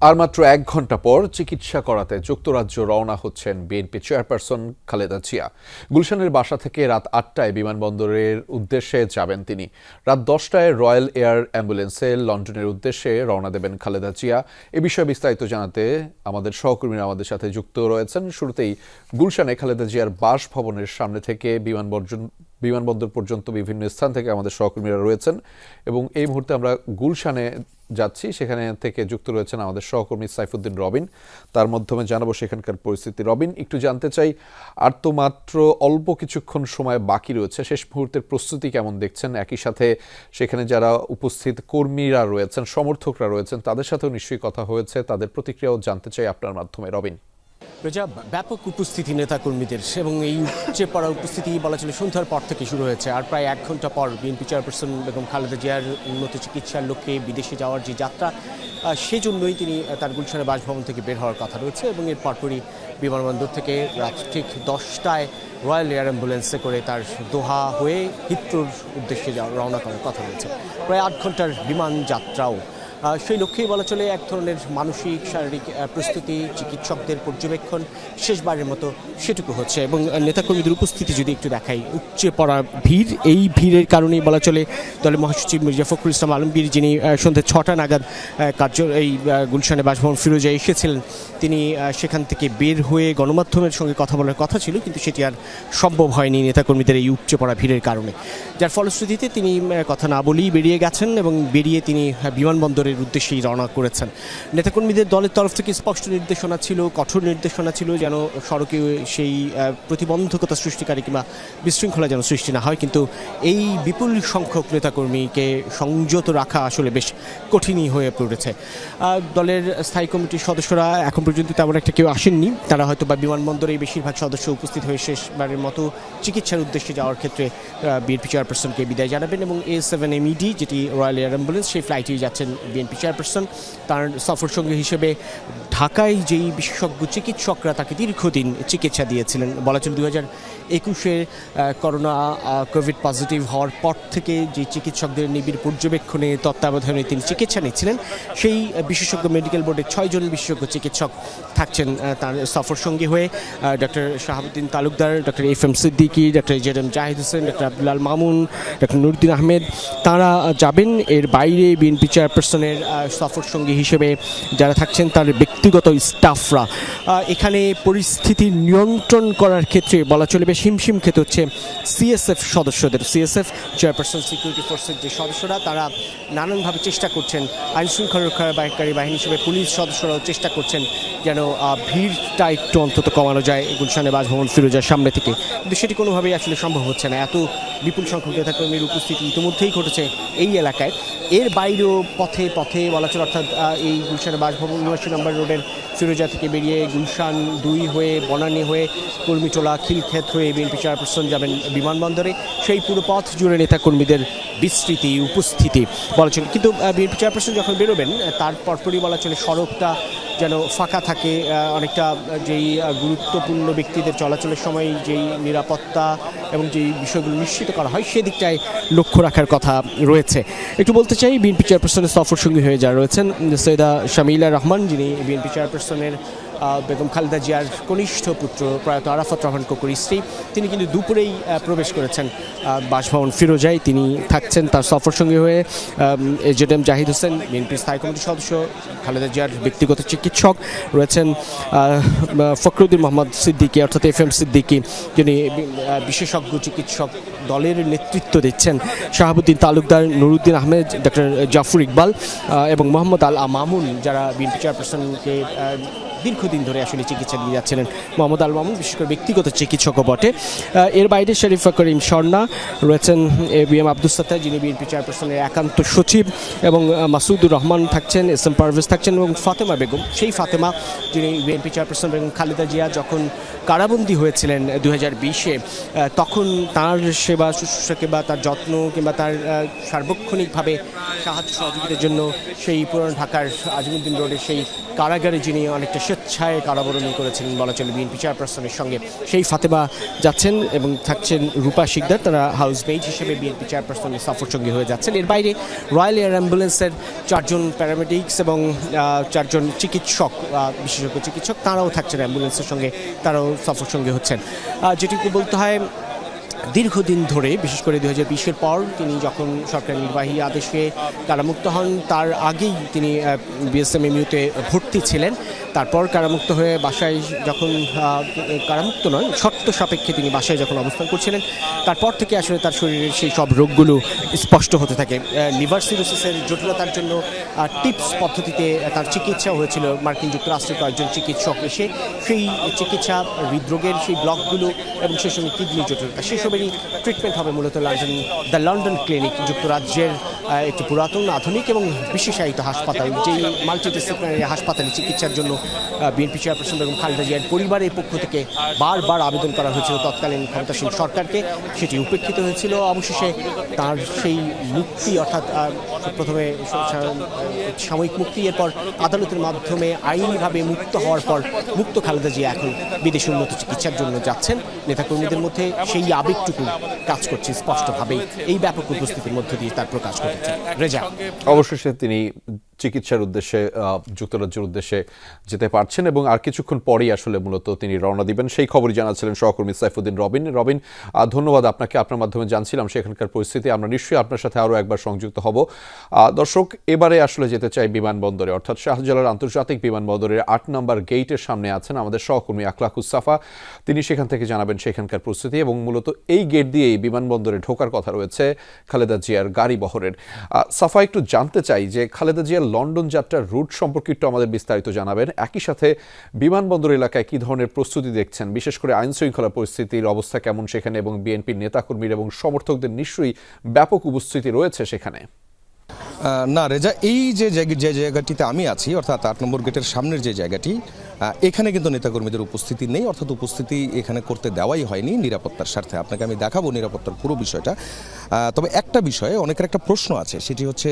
আর মাত্র এক ঘণ্টা পর চিকিৎসা করাতে যুক্তরাজ্য রওনা হচ্ছেন বিএনপি চেয়ারপারসন খালেদা জিয়া। গুলশানের বাসা থেকে রাত আটটায় বিমানবন্দরের উদ্দেশ্যে যাবেন তিনি। রাত দশটায় রয়্যাল এয়ার অ্যাম্বুলেন্সে লন্ডনের উদ্দেশ্যে রওনা দেবেন খালেদা জিয়া। এ বিষয়ে বিস্তারিত জানাতে আমাদের সহকর্মীরা আমাদের সাথে যুক্ত রয়েছেন। শুরুতেই গুলশানে খালেদা জিয়ার বাসভবনের সামনে থেকে বিমানবর্জন বিমানবন্দর পর্যন্ত বিভিন্ন স্থান থেকে আমাদের সহকর্মীরা রয়েছেন এবং এই মুহূর্তে আমরা গুলশানে যাচ্ছি। সেখানে থেকে যুক্ত রয়েছেন আমাদের সহকর্মী সাইফুদ্দিন রবিন। তার মাধ্যমে জানাব সেখানকার পরিস্থিতি। রবিন, একটু জানতে চাই, আর তো মাত্র অল্প কিছুক্ষণ সময় বাকি রয়েছে। শেষ মুহূর্তের প্রস্তুতি কেমন দেখছেন? একই সাথে সেখানে যারা উপস্থিত কর্মীরা রয়েছেন, সমর্থকরা রয়েছেন, তাদের সাথেও নিশ্চয়ই কথা হয়েছে। তাদের প্রতিক্রিয়াও জানতে চাই আপনার মাধ্যমে। রবিন। প্রজা ব্যাপক উপস্থিতি নেতাকর্মীদের এবং এই উপচে পড়া উপস্থিতি বলা চলে সন্ধ্যার পর থেকে শুরু হয়েছে। আর প্রায় এক ঘণ্টা পর বিএনপি চেয়ারপারসন বেগম খালেদা জিয়ার উন্নত চিকিৎসার লক্ষ্যে বিদেশে যাওয়ার যে যাত্রা সেজন্যই তিনি তার গুলশানের বাসভবন থেকে বের হওয়ার কথা রয়েছে এবং এর পরপরই বিমানবন্দর থেকে রাত ঠিক দশটায় রয়্যাল এয়ার অ্যাম্বুলেন্সে করে তার দোহা হয়ে হিত্রুর উদ্দেশ্যে রওনা করার কথা রয়েছে। প্রায় আট ঘণ্টার বিমান যাত্রাও সেই লক্ষ্যেই বলা চলে এক ধরনের মানসিক শারীরিক প্রস্তুতি চিকিৎসকদের পর্যবেক্ষণ শেষবারের মতো সেটুকু হচ্ছে। এবং নেতাকর্মীদের উপস্থিতি যদি একটু দেখাই উপচে পড়া ভিড় এই ভিড়ের কারণেই বলা চলে দলের মহাসচিব মির্জা ফখরুল ইসলাম আলমগীর যিনি সন্ধ্যে ছটা নাগাদ কার্য এই গুলশানে বাসভবন ফিরোজা এসেছিলেন। তিনি সেখান থেকে বের হয়ে গণমাধ্যমের সঙ্গে কথা বলার কথা ছিল কিন্তু সেটি আর সম্ভব হয়নি নেতাকর্মীদের এই উপচে পড়া ভিড়ের কারণে। যার ফলশ্রুতিতে তিনি কথা না বলেই বেরিয়ে গেছেন এবং বেরিয়ে তিনি আহ, বিমানবন্দরের উদ্দেশ্যেই রওনা করেছেন। নেতাকর্মীদের দলের তরফ থেকে স্পষ্ট নির্দেশনা ছিল, কঠোর নির্দেশনা ছিল যেন সড়কে সেই প্রতিবন্ধকতা সৃষ্টিকারী কিংবা বিশৃঙ্খলা যেন সৃষ্টি না হয়। কিন্তু এই বিপুল সংখ্যক নেতাকর্মীকে সংযত রাখা আসলে বেশ কঠিনই হয়ে পড়েছে। দলের স্থায়ী কমিটির সদস্যরা এখন পর্যন্ত তেমন একটা কেউ আসেননি। তারা হয়তো বা বিমানবন্দরেই বেশিরভাগ সদস্য উপস্থিত হয়ে শেষবারের মতো চিকিৎসার উদ্দেশ্যে যাওয়ার ক্ষেত্রে বিএনপি চেয়ারপারসনকে বিদায় জানাবেন এবং এ সেভেন এমইডি যেটি রয়্যাল এয়ার অ্যাম্বুলেন্স সেই ফ্লাইটেই যাচ্ছেন বিএনপি চেয়ারপারসন। তার সফর সঙ্গী হিসেবে ঢাকায় যেই বিশেষজ্ঞ চিকিৎসকরা তাকে দীর্ঘদিন চিকিৎসা দিয়েছিলেন, বলা চলে দু একুশে করোনা কোভিড পজিটিভ হওয়ার পর থেকে যে চিকিৎসকদের নিবিড় পর্যবেক্ষণে তত্ত্বাবধানে তিনি চিকিৎসা নিচ্ছিলেন, সেই বিশেষজ্ঞ মেডিকেল বোর্ডের ছয়জন বিশেষজ্ঞ চিকিৎসক থাকছেন তার সফর সঙ্গী হয়ে doctor Shahabuddin Talukdar doctor F M Siddiqui doctor Z M Zahid Hossain doctor Abdullah Mamun doctor Nuruddin Ahmed, তারা যাবেন। এর বাইরে বিএনপি চেয়ারপারসনের সফর সঙ্গী হিসেবে যারা থাকছেন, তার ব্যক্তিগত স্টাফরা এখানে পরিস্থিতি নিয়ন্ত্রণ করার ক্ষেত্রে বলা চলে হিমশিম খেতে হচ্ছে সিএসএফ সদস্যদের। সিএসএফ চেয়ারপারসন সিকিউরিটি ফোর্সের যে সদস্যরা, তারা নানানভাবে চেষ্টা করছেন। আইন শৃঙ্খলা রক্ষাকারী বাহিনী হিসেবে পুলিশ সদস্যরাও চেষ্টা করছেন যেন ভিড়টা একটু অন্তত কমানো যায়। গুলশানে বাসভবন ফিরোজার সামনে থেকে। কিন্তু সেটি কোনোভাবেই আসলে সম্ভব হচ্ছে না। এত বিপুল সংখ্যক নেতাকর্মীর উপস্থিতি ইতিমধ্যেই ঘটেছে এই এলাকায়। এর বাইরেও পথে পথে বলা চলে, অর্থাৎ এই গুলশানের বাসভবন, উনআশি নম্বর রোডের ফিরোজা থেকে বেরিয়ে গুলশান দুই হয়ে বনানী হয়ে কর্মীটোলা, খিলক্ষেত হয়ে বিএনপি চেয়ারপারসন যাবেন বিমানবন্দরে। সেই পুরো পথ জুড়ে নেতাকর্মীদের বিস্তৃতি, উপস্থিতি বলা চলে। কিন্তু বিএনপি চেয়ারপারসন যখন বেরোবেন তার পরপরই বলা চলে সড়কটা যেন ফাঁকা থাকে অনেকটা যেই গুরুত্বপূর্ণ ব্যক্তিদের চলাচলের সময় যেই নিরাপত্তা এবং যেই বিষয়গুলো নিশ্চিত করা হয় সেদিকটায় লক্ষ্য রাখার কথা রয়েছে। একটু বলতে চাই, বিএনপি চেয়ারপারসনের সফর সঙ্গী হয়ে যারা রয়েছেন, সৈয়দা শামিলা রহমান, যিনি বিএনপি চেয়ারপারসনের বেগম খালেদা জিয়ার কনিষ্ঠ পুত্র প্রয়াত আরাফাত রহমান কোকুর স্ত্রী। তিনি কিন্তু দুপুরেই প্রবেশ করেছেন বাসভবন ফিরোজায়। তিনি থাকছেন তার সফর সঙ্গী হয়ে এজেড এম জাহিদ হোসেন বিএনপির স্থায়ী কমিটির সদস্য খালেদা জিয়ার ব্যক্তিগত চিকিৎসক রয়েছেন ফখরুদ্দিন মোহাম্মদ সিদ্দিকী অর্থাৎ এফ এম সিদ্দিকী। যিনি বিশেষজ্ঞ চিকিৎসক দলের নেতৃত্ব দিচ্ছেন। শাহাবুদ্দিন তালুকদার নুরুদ্দিন আহমেদ ডক্টর জাফর ইকবাল এবং মোহাম্মদ আল মামুন যারা বিএনপি চেয়ারপারসনকে আহ, দীর্ঘদিন ধরে আসলে চিকিৎসা দিয়ে যাচ্ছিলেন মোহাম্মদ আল মামুন, বিশেষ করে ব্যক্তিগত চিকিৎসকও বটে। এর বাইরে শরীফা করিম স্বর্ণা রয়েছেন A B M Abdul Sattar, যিনি বিএনপি চেয়ারপারসনের একান্ত সচিব এবং মাসুদুর রহমান থাকছেন, এস এম পারভেজ থাকছেন এবং ফাতেমা বেগম। সেই ফাতেমা যিনি বিএনপি চেয়ারপারসন বেগম খালেদা জিয়া যখন কারাবন্দী হয়েছিলেন দু বিশে তখন তার সেবা শুশ্রূষা কিংবা তার যত্ন কিংবা তার সার্বক্ষণিকভাবে সাহায্য সহযোগিতার জন্য সেই পুরান ঢাকার আজিমুদ্দিন রোডের সেই কারাগারে যিনি অনেকটা স্বেচ্ছা স্বেচ্ছায় কারাবরণী করেছিলেন বলা চলে বিএনপি চেয়ারপারসনের সঙ্গে। সেই ফাতেমা যাচ্ছেন এবং থাকছেন রূপা শিকদার। তারা হাউস মেট হিসেবে বিএনপি চেয়ারপারসনের সফর সঙ্গী হয়ে যাচ্ছেন। এর বাইরে রয়্যাল এয়ার অ্যাম্বুলেন্সের চারজন প্যারামেডিক্স এবং চারজন চিকিৎসক বিশেষজ্ঞ চিকিৎসক, তারাও থাকছেন অ্যাম্বুলেন্সের সঙ্গে। তারাও সফর সঙ্গী হচ্ছেন যেটিকে বলতে হয়, দীর্ঘদিন ধরে, বিশেষ করে দু হাজার বিশের পর, তিনি যখন সরকার নির্বাহী আদেশে কারামুক্ত হন, তার আগেই তিনি বিএসএমএমইউতে ভর্তি ছিলেন। তারপর কারামুক্ত হয়ে বাসায় যখন কারামুক্ত নয়, শর্ত সাপেক্ষে তিনি বাসায় যখন অবস্থান করছিলেন, তারপর থেকে আসলে তার শরীরের সেই সব রোগগুলো স্পষ্ট হতে থাকে। লিভার সিরোসিসের জটিলতার জন্য টিপস পদ্ধতিতে তার চিকিৎসা হয়েছিল। মার্কিন যুক্তরাষ্ট্রের কয়েকজন চিকিৎসক এসে সেই চিকিৎসা, হৃদরোগের সেই ব্লকগুলো এবং সেই সঙ্গে কিডনি জটিলতা সেসবেরই ট্রিটমেন্ট হবে মূলত লন্ডন দ্য লন্ডন ক্লিনিক যুক্তরাজ্যের একটি পুরাতন, আধুনিক এবং বিশেষায়িত হাসপাতাল, যেই মাল্টিডিসিপ্লিনারি হাসপাতালে চিকিৎসার জন্য বিএনপি চেয়ারপারসন বেগম খালেদা জিয়ার পরিবারের পক্ষ থেকে বারবার আবেদন করা হয়েছিল তৎকালীন ক্ষমতাসীন সরকারকে। সেটি উপেক্ষিত হয়েছিল অবশেষে তার সেই মুক্তি অর্থাৎ প্রথমে সাময়িক মুক্তি, এরপর আদালতের মাধ্যমে আইনিভাবে মুক্ত হওয়ার পর মুক্ত খালেদা জিয়া এখন বিদেশে উন্নত চিকিৎসার জন্য যাচ্ছেন। নেতাকর্মীদের মধ্যে সেই আবেগটুকু কাজ করছে স্পষ্টভাবেই। এই ব্যাপক উপস্থিতির মধ্য দিয়ে তার প্রকাশ ঘটেছে। রেজা। অবশেষে তিনি চিকিৎসার উদ্দেশ্যে যুক্তরাজ্যের উদ্দেশ্যে যেতে পারছেন এবং আর কিছুক্ষণ পরেই আসলে মূলত তিনি রওনা দিবেন। সেই খবরই জানাচ্ছিলেন সহকর্মী সাইফুদ্দিন রবিন। রবিন ধন্যবাদ আপনাকে। আপনার মাধ্যমে জানছিলাম সেখানকার পরিস্থিতি। আমরা নিশ্চয়ই আপনার সাথে আরও একবার সংযুক্ত হব। দর্শক, এবারে আসলে যেতে চাই বিমানবন্দরে। অর্থাৎ শাহজালাল আন্তর্জাতিক বিমানবন্দরের আট নম্বর গেটের সামনে আছেন আমাদের সহকর্মী আখলাকুস সাফা তিনি সেখান থেকে জানাবেন সেখানকার পরিস্থিতি এবং মূলত এই গেট দিয়েই বিমানবন্দরে ঢোকার কথা রয়েছে খালেদা জিয়ার গাড়ি বহরের। সাফা, একটু জানতে চাই যে খালেদা জিয়ার লন্ডন যাত্রার রুট সম্পর্কে একটু আমাদের বিস্তারিত জানাবেন। একই সাথে বিমানবন্দর এলাকায় কি ধরনের প্রস্তুতি দেখছেন? বিশেষ করে আইন শৃঙ্খলা পরিস্থিতির অবস্থা কেমন সেখানে এবং বিএনপির নেতাকর্মীর এবং সমর্থকদের নিশ্চয়ই ব্যাপক উপস্থিতি রয়েছে সেখানে? না, রেজা, এই যে যে জায়গাটিতে আমি আছি, অর্থাৎ আট নম্বর গেটের সামনের যে জায়গাটি এখানে কিন্তু নেতাকর্মীদের উপস্থিতি নেই, অর্থাৎ উপস্থিতি এখানে করতে দেওয়াই হয়নি নিরাপত্তার স্বার্থে। আপনাকে আমি দেখাবো নিরাপত্তার পুরো বিষয়টা। তবে একটা বিষয়ে অনেকের একটা প্রশ্ন আছে, সেটি হচ্ছে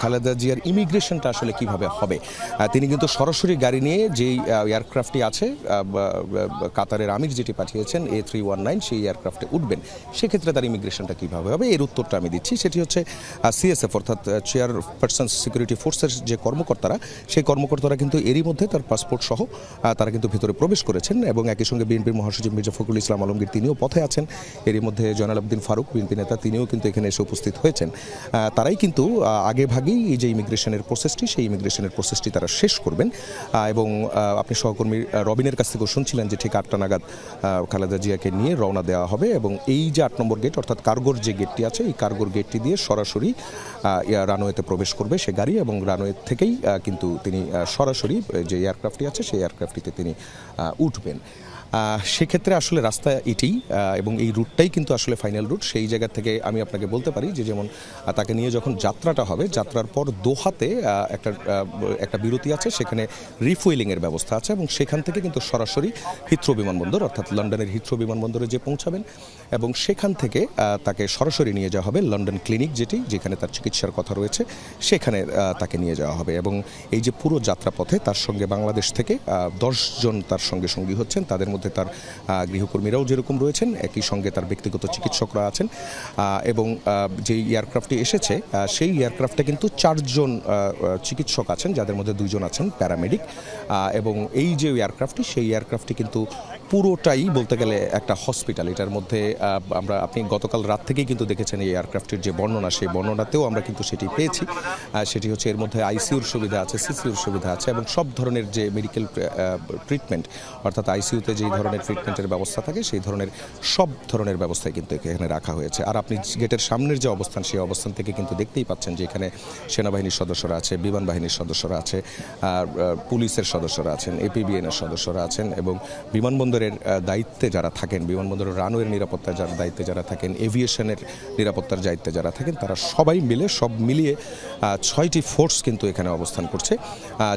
খালেদা জিয়ার ইমিগ্রেশনটা আসলে কীভাবে হবে? তিনি কিন্তু সরাসরি গাড়ি নিয়ে যেই এয়ারক্রাফটটি আছে কাতারের আমির যেটি পাঠিয়েছেন এ থ্রি ওয়ান নাইন সেই এয়ারক্রাফটে উঠবেন। সেক্ষেত্রে তার ইমিগ্রেশনটা কীভাবে হবে? এর উত্তরটা আমি দিচ্ছি। সেটি হচ্ছে সিএসএফ অর্থাৎ চেয়ার পার্সন সিকিউরিটি ফোর্সের যে কর্মকর্তারা, সেই কর্মকর্তারা কিন্তু এরই মধ্যে তার পাসপোর্ট সহ তারা কিন্তু ভিতরে প্রবেশ করেছেন এবং একই সঙ্গে বিএনপির মহাসচিব মির্জা ফখরুল ইসলাম আলমগীর তিনিও পথে আছেন। এরই মধ্যে জয়নাল আবদিন ফারুক, বিএনপি নেতা, তিনিও কিন্তু এখানে এসে উপস্থিত হয়েছেন। তারাই কিন্তু আগে ভাগেই এই যে ইমিগ্রেশনের প্রসেসটি, সেই ইমিগ্রেশনের প্রসেসটি তারা শেষ করবেন। এবং আপনি সহকর্মী রবিনের কাছ থেকেও শুনছিলেন যে ঠিক আটটা নাগাদ খালেদা জিয়াকে নিয়ে রওনা দেওয়া হবে এবং এই যে আট নম্বর গেট, অর্থাৎ কার্গোর যে গেটটি আছে, এই কার্গোর গেটটি দিয়ে সরাসরি রানওয়েতে প্রবেশ করবে সে গাড়ি এবং রানওয়ে থেকেই কিন্তু তিনি সরাসরি, যে এয়ারক্রাফটটি আছে, সেই এয়ারক্রাফটটিতে তিনি উঠবেন। সেক্ষেত্রে আসলে রাস্তা এটি এবং এই রুটটাই কিন্তু আসলে ফাইনাল রুট সেই জায়গা থেকে আমি আপনাকে বলতে পারি যে যেমন তাকে নিয়ে যখন যাত্রাটা হবে, যাত্রার পর দোহাতে একটা একটা বিরতি আছে, সেখানে রিফুয়েলিংয়ের ব্যবস্থা আছে এবং সেখান থেকে কিন্তু সরাসরি হিথ্রো বিমানবন্দর, অর্থাৎ লন্ডনের হিথ্রো বিমানবন্দরে যে পৌঁছাবেন এবং সেখান থেকে তাকে সরাসরি নিয়ে যাওয়া হবে লন্ডন ক্লিনিক যেটি, যেখানে তার চিকিৎসার কথা রয়েছে, সেখানে তাকে নিয়ে যাওয়া হবে এবং এই যে পুরো যাত্রাপথে তার সঙ্গে বাংলাদেশ থেকে দশজন তার সঙ্গে সঙ্গী হচ্ছেন। তাদের মধ্যে তার গৃহকর্মীরাও যেরকম রয়েছেন, একই সঙ্গে তার ব্যক্তিগত চিকিৎসকরা আছেন। এবং যে এয়ারক্রাফটটি এসেছে সেই এয়ারক্রাফটে কিন্তু চারজন চিকিৎসক আছেন, যাদের মধ্যে দুইজন আছেন প্যারামেডিক। এবং এই যে এয়ারক্রাফটটি, সেই এয়ারক্রাফটটি কিন্তু পুরোটাই বলতে গেলে একটা হসপিটাল এটার মধ্যে আমরা, আপনি গতকাল রাত থেকেই কিন্তু দেখেছেন এই এয়ারক্রাফটের যে বর্ণনা, সেই বর্ণনাতেও আমরা কিন্তু সেটি পেয়েছি। সেটি হচ্ছে এর মধ্যে আইসিউর সুবিধা আছে সিসিউর সুবিধা আছে এবং সব ধরনের যে মেডিকেল ট্রিটমেন্ট অর্থাৎ আইসিইউতে যেই ধরনের ট্রিটমেন্টের ব্যবস্থা থাকে, সেই ধরনের সব ধরনের ব্যবস্থাই কিন্তু এখানে রাখা হয়েছে। আর আপনি গেটের সামনের যে অবস্থান, সেই অবস্থান থেকে কিন্তু দেখতেই পাচ্ছেন যে এখানে সেনাবাহিনীর সদস্যরা আছে, বিমান বাহিনীর সদস্যরা আছে পুলিশের সদস্যরা আছেন এপিবিএনের সদস্যরা আছেন এবং বিমানবন্দরের দায়িত্বে যারা থাকেন, বিমানবন্দরের রানওয়ের নিরাপত্তার যারা দায়িত্বে যারা থাকেন, এভিয়েশনের নিরাপত্তার দায়িত্বে যারা থাকেন, তারা সবাই মিলে, সব মিলিয়ে ছয়টি ফোর্স কিন্তু এখানে অবস্থান করছে।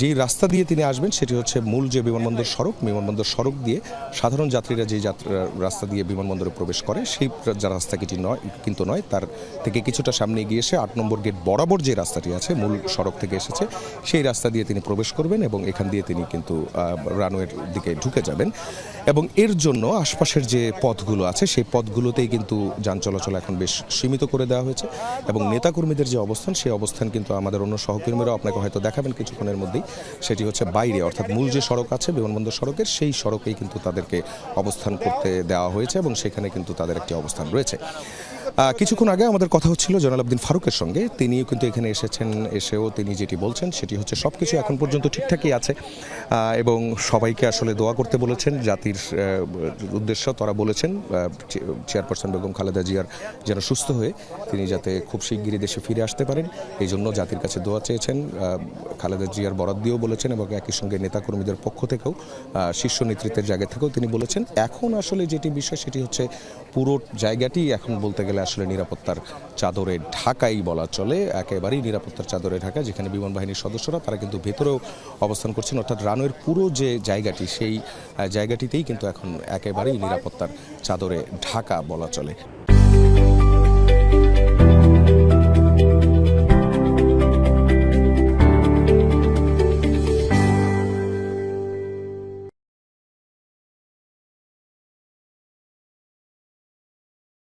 যেই রাস্তা দিয়ে তিনি আসবেন সেটি হচ্ছে মূল যে বিমানবন্দর সড়ক বিমানবন্দর সড়ক দিয়ে সাধারণ যাত্রীরা যে রাস্তা দিয়ে বিমানবন্দরে প্রবেশ করে, সেই যা রাস্তা কিছু নয়, কিন্তু নয়, তার থেকে কিছুটা সামনে এগিয়ে এসে আট নম্বর গেট বরাবর যে রাস্তাটি আছে, মূল সড়ক থেকে এসেছে, সেই রাস্তা দিয়ে তিনি প্রবেশ করবেন এবং এখান দিয়ে তিনি কিন্তু রানওয়ের দিকে ঢুকে যাবেন। এবং এর জন্য আশপাশের যে পথগুলো আছে, সেই পথগুলোতেই কিন্তু যান চলাচল এখন বেশ সীমিত করে দেওয়া হয়েছে এবং নেতাকর্মীদের যে অবস্থান, সেই অবস্থান কিন্তু আমাদের অন্য সহকর্মীরাও আপনাকে হয়তো দেখাবেন কিছুক্ষণের মধ্যেই। সেটি হচ্ছে বাইরে, অর্থাৎ মূল যে সড়ক আছে, বিমানবন্দর সড়কের, সেই সড়কেই কিন্তু তাদেরকে অবস্থান করতে দেওয়া হয়েছে এবং সেখানে কিন্তু তাদের একটি অবস্থান রয়েছে। কিছুক্ষণ আগে আমাদের কথা হচ্ছিল জনাল আবদিন ফারুকের সঙ্গে। তিনিও কিন্তু এখানে এসেছেন, এসেও তিনি যেটি বলছেন সেটি হচ্ছে সব কিছু এখন পর্যন্ত ঠিকঠাকই আছে। এবং সবাইকে আসলে দোয়া করতে বলেছেন, জাতির উদ্দেশ্য, তারা বলেছেন চেয়ারপারসন বেগম খালেদা জিয়ার যেন সুস্থ হয়ে তিনি যাতে খুব শিগগিরই দেশে ফিরে আসতে পারেন। এই জন্য জাতির কাছে দোয়া চেয়েছেন খালেদা জিয়ার বরাদ দিয়েও বলেছেন এবং একই সঙ্গে নেতাকর্মীদের পক্ষ থেকেও শীর্ষ নেতৃত্বের জায়গা থেকেও তিনি বলেছেন। এখন আসলে যেটি বিষয় সেটি হচ্ছে পুরো জায়গাটি এখন বলতে গেলে আসলে নিরাপত্তার চাদরে ঢাকাই বলা চলে। একেবারেই নিরাপত্তার চাদরে ঢাকা, যেখানে বিমান বাহিনীর সদস্যরা, তারা কিন্তু ভেতরেও অবস্থান করছেন। অর্থাৎ রানওয়ের পুরো যে জায়গাটি, সেই জায়গাটিতেই কিন্তু এখন একেবারেই নিরাপত্তার চাদরে ঢাকা বলা চলে।